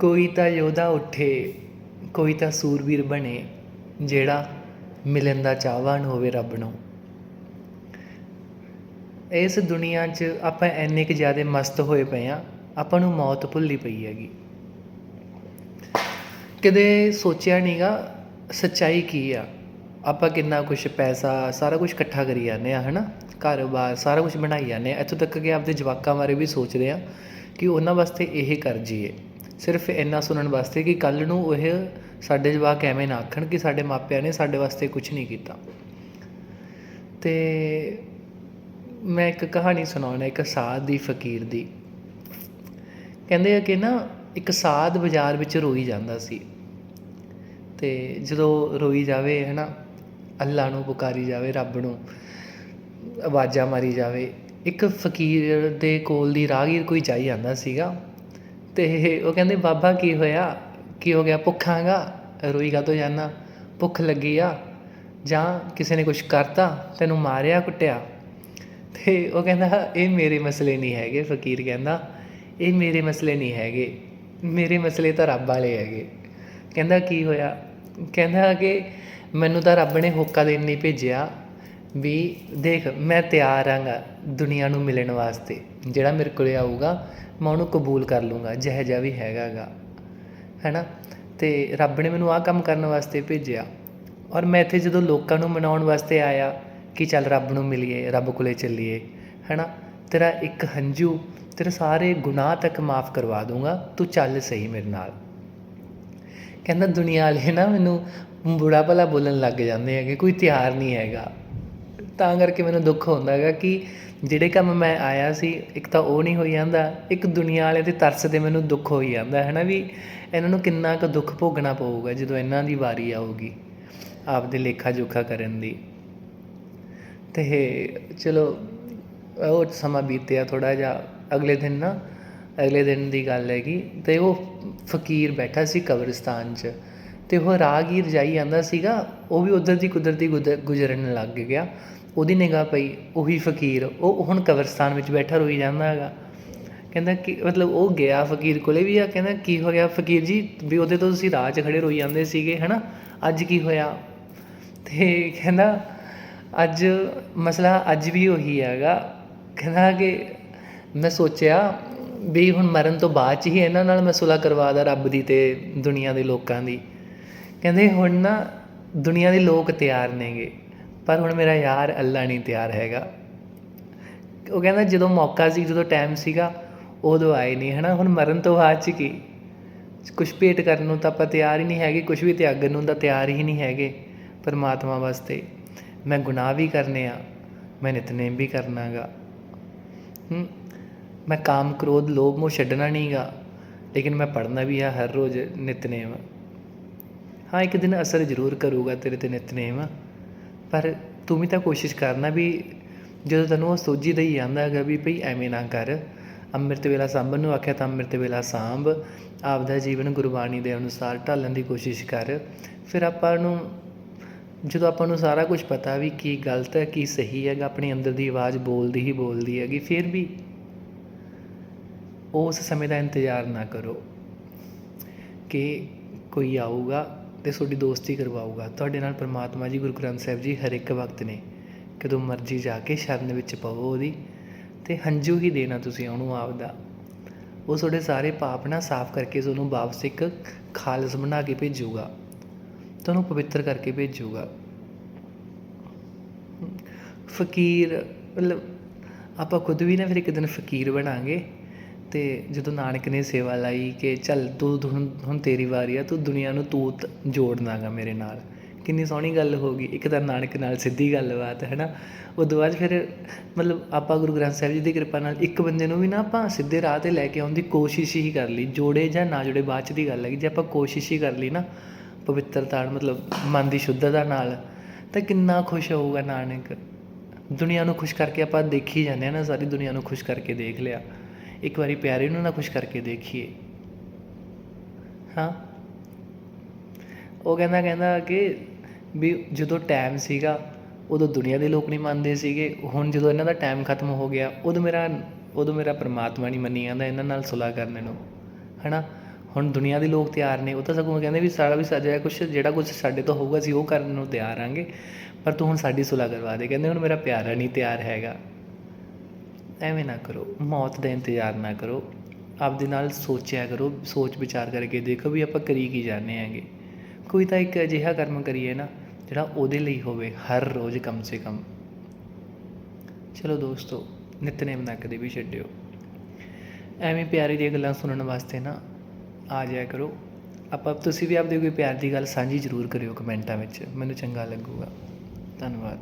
ਕੋਈ ਤਾਂ ਯੋਧਾ ਉੱਠੇ, ਕੋਈ ਤਾਂ ਸੂਰਬੀਰ ਬਣੇ, ਜਿਹੜਾ ਮਿਲਣ ਦਾ ਚਾਹਵਾਨ ਹੋਵੇ ਰੱਬ ਨੂੰ। ਇਸ ਦੁਨੀਆ 'ਚ ਆਪਾਂ ਇੰਨੇ ਕੁ ਜ਼ਿਆਦਾ ਮਸਤ ਹੋਏ ਪਏ ਆ ਆਪਾਂ ਨੂੰ ਮੌਤ ਭੁੱਲੀ ਪਈ ਹੈਗੀ। ਕਦੇ ਸੋਚਿਆ ਨਹੀਂਗਾ ਸੱਚਾਈ ਕੀ ਆ? ਆਪਾਂ ਕਿੰਨਾ ਕੁਝ ਪੈਸਾ, ਸਾਰਾ ਕੁਝ ਇਕੱਠਾ ਕਰੀ ਜਾਂਦੇ ਆ ਹਨਾ? ਘਰ-ਬਾਰ, ਸਾਰਾ ਕੁਝ ਬਣਾਈ ਜਾਂਦੇ ਆ ਇੱਥੋਂ ਤੱਕ ਕਿ ਆਪਦੇ ਜਵਾਕਾਂ ਬਾਰੇ ਵੀ ਸੋਚਦੇ ਆ ਕਿ ਉਹਨਾਂ ਵਾਸਤੇ ਇਹ ਕਰ ਜੀਏ ਸਿਰਫ ਇੰਨਾ ਸੁਣਨ ਵਾਸਤੇ ਕਿ ਕੱਲ ਨੂੰ ਉਹ ਸਾਡੇ ਜਵਾਕ ਐਵੇਂ ਨਾ ਆਖਣ ਕਿ ਸਾਡੇ ਮਾਪਿਆਂ ਨੇ ਸਾਡੇ ਵਾਸਤੇ ਕੁਝ ਨਹੀਂ ਕੀਤਾ। ਤੇ ਮੈਂ ਇੱਕ ਕਹਾਣੀ ਸੁਣਾਉਣਾ ਇੱਕ ਸਾਧ ਦੀ ਫਕੀਰ ਦੀ। ਕਹਿੰਦੇ ਆ ਕਿ ਨਾ ਇੱਕ ਸਾਧ ਬਾਜ਼ਾਰ ਵਿੱਚ ਰੋਈ ਜਾਂਦਾ ਸੀ। ਤੇ ਜਦੋਂ ਰੋਈ ਜਾਵੇ, ਹਨਾ, ਅੱਲਾ ਨੂੰ ਪੁਕਾਰੀ ਜਾਵੇ, ਰੱਬ ਨੂੰ ਆਵਾਜ਼ਾਂ ਮਾਰੀ ਜਾਵੇ, ਇੱਕ ਫਕੀਰ ਦੇ ਕੋਲ ਦੀ ਰਾਹਗੀਰ ਕੋਈ ਜਾਈ ਜਾਂਦਾ ਸੀਗਾ। ਅਤੇ ਉਹ ਕਹਿੰਦੇ, ਬਾਬਾ ਕੀ ਹੋਇਆ? ਕੀ ਹੋ ਗਿਆ? ਭੁੱਖਾਂਗਾ ਰੋਈ ਕਾ ਜਾਂਦਾ ਭੁੱਖ ਲੱਗੀ ਆ? ਜਾਂ ਕਿਸੇ ਨੇ ਕੁਝ ਕਰਤਾ? ਤੈਨੂੰ ਮਾਰਿਆ, ਕੁੱਟਿਆ? ਤੇ ਉਹ ਕਹਿੰਦਾ, ਇਹ ਮੇਰੇ ਮਸਲੇ ਨਹੀਂ ਹੈਗੇ, ਫਕੀਰ ਕਹਿੰਦਾ। ਇਹ ਮੇਰੇ ਮਸਲੇ ਨਹੀਂ ਹੈਗੇ। ਮੇਰੇ ਮਸਲੇ ਤਾਂ ਰੱਬ ਵਾਲੇ ਹੈਗੇ। ਕਹਿੰਦਾ, ਕੀ ਹੋਇਆ? ਕਹਿੰਦਾ ਕਿ ਮੈਨੂੰ ਤਾਂ ਰੱਬ ਨੇ ਹੋਕਾ ਦੇਣ ਨਹੀਂ ਭੇਜਿਆ ਵੀ ਦੇਖ, ਮੈਂ ਤਿਆਰ ਆਂਗਾ ਦੁਨੀਆ ਨੂੰ ਮਿਲਣ ਵਾਸਤੇ। ਜਿਹੜਾ ਮੇਰੇ ਕੋਲ ਆਊਗਾ, ਮੈਂ ਉਹਨੂੰ ਕਬੂਲ ਕਰ ਲੂੰਗਾ ਜਿਹੋ ਜਿਹਾ ਵੀ ਹੈਗਾ ਹੈਗਾਗਾ। ਹੈਨਾ? ਤੇ ਰੱਬ ਨੇ ਮੈਨੂੰ ਆਹ ਕੰਮ ਕਰਨ ਵਾਸਤੇ ਭੇਜਿਆ। ਔਰ ਮੈਂ ਇੱਥੇ ਜਦੋਂ ਲੋਕਾਂ ਨੂੰ ਮਨਾਉਣ ਵਾਸਤੇ ਆਇਆ ਕਿ ਚੱਲ ਰੱਬ ਨੂੰ ਮਿਲੀਏ, ਰੱਬ ਕੋਲੇ ਚੱਲੀਏ, ਹੈਨਾ? ਤੇਰਾ ਇੱਕ ਹੰਝੂ, ਤੇਰੇ ਸਾਰੇ ਗੁਨਾਹ ਤੱਕ ਮਾਫ ਕਰਵਾ ਦੂੰਗਾ ਤੂੰ ਚੱਲ ਸਹੀ ਮੇਰੇ ਨਾਲ। ਕਹਿੰਦਾ ਦੁਨੀਆ ਵਾਲੇ ਨਾ ਮੈਨੂੰ ਬੁਰਾ ਭਲਾ ਬੋਲਣ ਲੱਗ ਜਾਂਦੇ ਹੈਗੇ, ਕੋਈ ਤਿਆਰ ਨਹੀਂ ਹੈਗਾ। ਤਾਂ ਕਰਕੇ ਮੈਨੂੰ ਦੁੱਖ ਹੁੰਦਾ ਹੈਗਾ ਕਿ ਜਿਹੜੇ ਕੰਮ ਮੈਂ ਆਇਆ ਸੀ, ਇੱਕ ਤਾਂ ਉਹ ਨਹੀਂ ਹੋਈ ਜਾਂਦਾ, ਇੱਕ ਦੁਨੀਆ ਵਾਲੇ ਦੇ ਤਰਸ ਤੇ ਮੈਨੂੰ ਦੁੱਖ ਹੋਈ ਜਾਂਦਾ ਹੈ ਨਾ ਵੀ ਇਹਨਾਂ ਨੂੰ ਕਿੰਨਾ ਕੁ ਦੁੱਖ ਭੋਗਣਾ ਪਊਗਾ ਜਦੋਂ ਇਹਨਾਂ ਦੀ ਵਾਰੀ ਆਊਗੀ, ਆਪਦੇ ਲੇਖਾ ਜੋਖਾ ਕਰਨ ਦੀ। ਤੇ ਚਲੋ, ਉਹ ਸਮਾਂ ਬੀਤਿਆ ਥੋੜਾ ਜਿਹਾ, ਅਗਲੇ ਦਿਨ ਨਾ, ਅਗਲੇ ਦਿਨ ਦੀ ਗੱਲ ਹੈਗੀ, ਤੇ ਉਹ ਫਕੀਰ ਬੈਠਾ ਸੀ ਕਬਰਿਸਤਾਨ 'ਚ, ਤੇ ਉਹ ਰਾਹਗੀਰ ਜਾਈ ਜਾਂਦਾ ਸੀਗਾ, ਉਹ ਵੀ ਉਧਰ ਦੀ ਕੁਦਰਤੀ ਗੁਜ਼ਰਨ ਲੱਗ ਗਿਆ ਉਹਦੀ ਨਿਗਾਹ ਪਈ, ਉਹੀ ਫਕੀਰ, ਉਹ ਹੁਣ ਕਬਰਸਤਾਨ ਵਿੱਚ ਬੈਠਾ ਰੋਈ ਜਾਂਦਾ ਹੈਗਾ। ਕਹਿੰਦਾ ਕਿ, ਮਤਲਬ ਉਹ ਗਿਆ ਫਕੀਰ ਕੋਲੇ ਵੀ ਆ, ਕਹਿੰਦਾ ਕੀ ਹੋ ਗਿਆ ਫਕੀਰ ਜੀ, ਵੀ ਉਹਦੇ ਤੋਂ ਤੁਸੀਂ ਰਾਹ 'ਚ ਖੜੇ ਰੋਈ ਜਾਂਦੇ ਸੀਗੇ, ਹਨਾ? ਅੱਜ ਕੀ ਹੋਇਆ? ਤੇ ਕਹਿੰਦਾ, ਅੱਜ ਮਸਲਾ ਅੱਜ ਵੀ ਉਹੀ ਹੈਗਾ। ਕਹਿੰਦਾ ਕਿ ਮੈਂ ਸੋਚਿਆ ਵੀ ਹੁਣ ਮਰਨ ਤੋਂ ਬਾਅਦ ਚ ਹੀ ਇਹਨਾਂ ਨਾਲ ਮੈਂ ਸੁਲਾ ਕਰਵਾ ਦਾ ਰੱਬ ਦੀ ਤੇ ਦੁਨੀਆ ਦੇ ਲੋਕਾਂ ਦੀ। ਕਹਿੰਦੇ ਹੁਣ ਨਾ ਦੁਨੀਆ ਦੇ ਲੋਕ ਤਿਆਰ ਨੇਗੇ। ਪਰ ਹੁਣ ਮੇਰਾ ਯਾਰ ਅੱਲਾ ਨਹੀਂ ਤਿਆਰ ਹੈਗਾ। ਉਹ ਕਹਿੰਦਾ ਜਦੋਂ ਮੌਕਾ ਸੀ, ਜਦੋਂ ਟਾਈਮ ਸੀਗਾ, ਉਦੋਂ ਆਏ ਨਹੀਂ ਹਨਾ? ਹੁਣ ਮਰਨ ਤੋਂ ਬਾਅਦ ਚ ਕੀ? ਕੁਝ ਭੇਟ ਕਰਨ ਨੂੰ ਤਾਂ ਆਪਾਂ ਤਿਆਰ ਹੀ ਨਹੀਂ ਹੈਗੇ ਕੁਝ ਵੀ ਤਿਆਗਣ ਨੂੰ ਤਾਂ ਤਿਆਰ ਹੀ ਨਹੀਂ ਹੈਗੇ ਪਰਮਾਤਮਾ ਵਾਸਤੇ। ਮੈਂ ਗੁਨਾਹ ਵੀ ਕਰਨੇ ਆ, ਮੈਂ ਨਿਤਨੇਮ ਵੀ ਕਰਨਾਗਾ। ਹੂੰ? ਮੈਂ ਕਾਮ ਕ੍ਰੋਧ ਲੋਭ ਮੋਹ ਛੱਡਣਾ ਨਹੀਂਗਾ, ਲੇਕਿਨ ਮੈਂ ਪੜ੍ਹਨਾ ਵੀ ਆ ਹਰ ਰੋਜ਼ ਨਿਤਨੇਮ। ਹਾਂ, ਇੱਕ ਦਿਨ ਅਸਰ ਜ਼ਰੂਰ ਕਰੂਗਾ ਤੇਰੇ ਤੇ ਨਿਤਨੇਮ। ਪਰ ਤੂੰ ਵੀ ਤਾਂ ਕੋਸ਼ਿਸ਼ ਕਰਨਾ ਵੀ ਜਦੋਂ ਤੈਨੂੰ ਉਹ ਸੋਝੀ ਦਈ ਜਾਂਦਾ ਹੈਗਾ ਵੀ ਭਈ ਐਵੇਂ ਨਾ ਕਰ, ਅੰਮ੍ਰਿਤ ਵੇਲਾ ਸਾਂਭਣ ਨੂੰ ਆਖਿਆ ਤਾਂ ਅੰਮ੍ਰਿਤ ਵੇਲਾ ਸਾਂਭ, ਆਪਦਾ ਜੀਵਨ ਗੁਰਬਾਣੀ ਦੇ ਅਨੁਸਾਰ ਢਾਲਣ ਦੀ ਕੋਸ਼ਿਸ਼ ਕਰ। ਫਿਰ ਆਪਾਂ ਨੂੰ, ਜਦੋਂ ਆਪਾਂ ਨੂੰ ਸਾਰਾ ਕੁਝ ਪਤਾ ਵੀ ਕੀ ਗਲਤ ਹੈ, ਕੀ ਸਹੀ ਹੈਗਾ, ਆਪਣੇ ਅੰਦਰ ਦੀ ਆਵਾਜ਼ ਬੋਲਦੀ ਹੀ ਬੋਲਦੀ ਹੈਗੀ, ਫਿਰ ਵੀ ਉਸ ਸਮੇਂ ਦਾ ਇੰਤਜ਼ਾਰ ਨਾ ਕਰੋ ਕਿ ਕੋਈ ਆਊਗਾ ਅਤੇ ਤੁਹਾਡੀ ਦੋਸਤੀ ਕਰਵਾਊਗਾ। ਤੁਹਾਡੇ ਨਾਲ ਪਰਮਾਤਮਾ ਜੀ, ਗੁਰੂ ਗ੍ਰੰਥ ਸਾਹਿਬ ਜੀ ਹਰ ਇੱਕ ਵਕਤ ਨੇ। ਕਦੋਂ ਮਰਜ਼ੀ ਜਾ ਕੇ ਸ਼ਰਨ ਵਿੱਚ ਪਵੋ ਉਹਦੀ ਤੇ ਹੰਝੂ ਹੀ ਦੇਣਾ ਤੁਸੀਂ ਉਹਨੂੰ ਆਪਦਾ। ਉਹ ਤੁਹਾਡੇ ਸਾਰੇ ਪਾਪ ਨਾ ਸਾਫ਼ ਕਰਕੇ ਤੁਹਾਨੂੰ ਵਾਪਸ ਇੱਕ ਖਾਲਸ ਬਣਾ ਕੇ ਭੇਜੂਗਾ। ਤੁਹਾਨੂੰ ਪਵਿੱਤਰ ਕਰਕੇ ਭੇਜੂਗਾ। ਫਕੀਰ, ਮਤਲਬ ਆਪਾਂ ਖੁਦ ਵੀ ਨਾ ਫਿਰ ਇੱਕ ਦਿਨ ਫਕੀਰ ਬਣਾਂਗੇ। ਤੇ ਜਦੋਂ ਨਾਨਕ ਨੇ ਸੇਵਾ ਲਾਈ ਕਿ ਚੱਲ ਤੂੰ ਹੁਣ ਹੁਣ ਤੇਰੀ ਵਾਰੀ ਆ, ਤੂੰ ਦੁਨੀਆ ਨੂੰ ਤੂਤ ਜੋੜਨਾਗਾ ਮੇਰੇ ਨਾਲ। ਕਿੰਨੀ ਸੋਹਣੀ ਗੱਲ ਹੋ ਗਈ। ਇੱਕ ਤਾਂ ਨਾਨਕ ਨਾਲ ਸਿੱਧੀ ਗੱਲਬਾਤ ਹੈ ਨਾ ਉਦੋਂ ਬਾਅਦ ਫਿਰ ਮਤਲਬ ਆਪਾਂ ਗੁਰੂ ਗ੍ਰੰਥ ਸਾਹਿਬ ਜੀ ਦੀ ਕਿਰਪਾ ਨਾਲ ਇੱਕ ਬੰਦੇ ਨੂੰ ਵੀ ਨਾ ਆਪਾਂ ਸਿੱਧੇ ਰਾਹ ਤੇ ਲੈ ਕੇ ਆਉਣ ਦੀ ਕੋਸ਼ਿਸ਼ ਹੀ ਕਰ ਲਈ। ਜੋੜੇ ਜਾਂ ਨਾ ਜੋੜੇ, ਬਾਅਦ ਚ ਦੀ ਗੱਲ ਹੈਗੀ ਜੇ ਆਪਾਂ ਕੋਸ਼ਿਸ਼ ਹੀ ਕਰ ਲਈ ਨਾ ਪਵਿੱਤਰਤਾ ਮਤਲਬ ਮਨ ਦੀ ਸ਼ੁੱਧਤਾ ਨਾਲ, ਤਾਂ ਕਿੰਨਾ ਖੁਸ਼ ਹੋਊਗਾ ਨਾਨਕ। ਦੁਨੀਆ ਨੂੰ ਖੁਸ਼ ਕਰਕੇ ਆਪਾਂ ਦੇਖੀ ਜਾਂਦੇ ਆ ਨਾ, ਸਾਰੀ ਦੁਨੀਆ ਨੂੰ ਖੁਸ਼ ਕਰਕੇ ਦੇਖ ਲਿਆ। ਇੱਕ ਵਾਰੀ ਪਿਆਰੇ ਨੂੰ ਨਾ ਖੁਸ਼ ਕਰਕੇ ਦੇਖੀਏ। ਹਾਂ। ਉਹ ਕਹਿੰਦਾ ਕਹਿੰਦਾ ਕਿ ਵੀ ਜਦੋਂ ਟਾਈਮ ਸੀਗਾ, ਉਦੋਂ ਦੁਨੀਆ ਦੇ ਲੋਕ ਨਹੀਂ ਮੰਨਦੇ ਸੀਗੇ। ਹੁਣ ਜਦੋਂ ਇਹਨਾਂ ਦਾ ਟਾਈਮ ਖਤਮ ਹੋ ਗਿਆ, ਉਦੋਂ ਮੇਰਾ ਉਦੋਂ ਮੇਰਾ ਪਰਮਾਤਮਾ ਨਹੀਂ ਮੰਨੀ ਜਾਂਦਾ ਇਹਨਾਂ ਨਾਲ ਸੁਲਾ ਕਰਨ ਨੂੰ। ਹਨਾ? ਹੁਣ ਦੁਨੀਆ ਦੇ ਲੋਕ ਤਿਆਰ ਨੇ, ਉਹ ਤਾਂ ਸਗੋਂ ਕਹਿੰਦੇ ਵੀ ਸਾਰਾ ਵੀ ਸਾਜਿਆ, ਕੁਛ ਜਿਹੜਾ ਕੁਛ ਸਾਡੇ ਤੋਂ ਹੋਊਗਾ, ਅਸੀਂ ਉਹ ਕਰਨ ਨੂੰ ਤਿਆਰ ਆਂਗੇ। ਪਰ ਤੂੰ ਹੁਣ ਸਾਡੀ ਸੁਲਾ ਕਰਵਾ ਦੇ। ਕਹਿੰਦੇ ਹੁਣ ਮੇਰਾ ਪਿਆਰਾ ਨਹੀਂ ਤਿਆਰ ਹੈਗਾ। ਐਵੇਂ ਨਾ ਕਰੋ, ਮੌਤ ਦਾ ਇੰਤਜ਼ਾਰ ਨਾ ਕਰੋ, ਆਪਦੇ ਨਾਲ ਸੋਚਿਆ ਕਰੋ, ਸੋਚ ਵਿਚਾਰ ਕਰਕੇ ਦੇਖੋ ਵੀ ਆਪਾਂ ਕਰੀ ਕੀ ਜਾਂਦੇ ਹੈਗੇ। ਕੋਈ ਤਾਂ ਇੱਕ ਅਜਿਹਾ ਕਰਮ ਕਰੀਏ ਨਾ, ਜਿਹੜਾ ਉਹਦੇ ਲਈ ਹੋਵੇ, ਹਰ ਰੋਜ਼ ਕਮ ਸੇ ਕਮ। ਚਲੋ ਦੋਸਤੋ, ਨਿਤਨੇਮ ਨਾ ਕਦੇ ਵੀ ਛੱਡਿਓ। ਐਵੇਂ ਪਿਆਰੀ ਦੀਆਂ ਗੱਲਾਂ ਸੁਣਨ ਵਾਸਤੇ ਨਾ ਆ ਜਾਇਆ ਕਰੋ। ਆਪਾਂ, ਤੁਸੀਂ ਵੀ ਆਪਦੇ ਕੋਈ ਪਿਆਰ ਦੀ ਗੱਲ ਸਾਂਝੀ ਜ਼ਰੂਰ ਕਰਿਓ ਕਮੈਂਟਾਂ ਵਿੱਚ, ਮੈਨੂੰ ਚੰਗਾ ਲੱਗੂਗਾ। ਧੰਨਵਾਦ।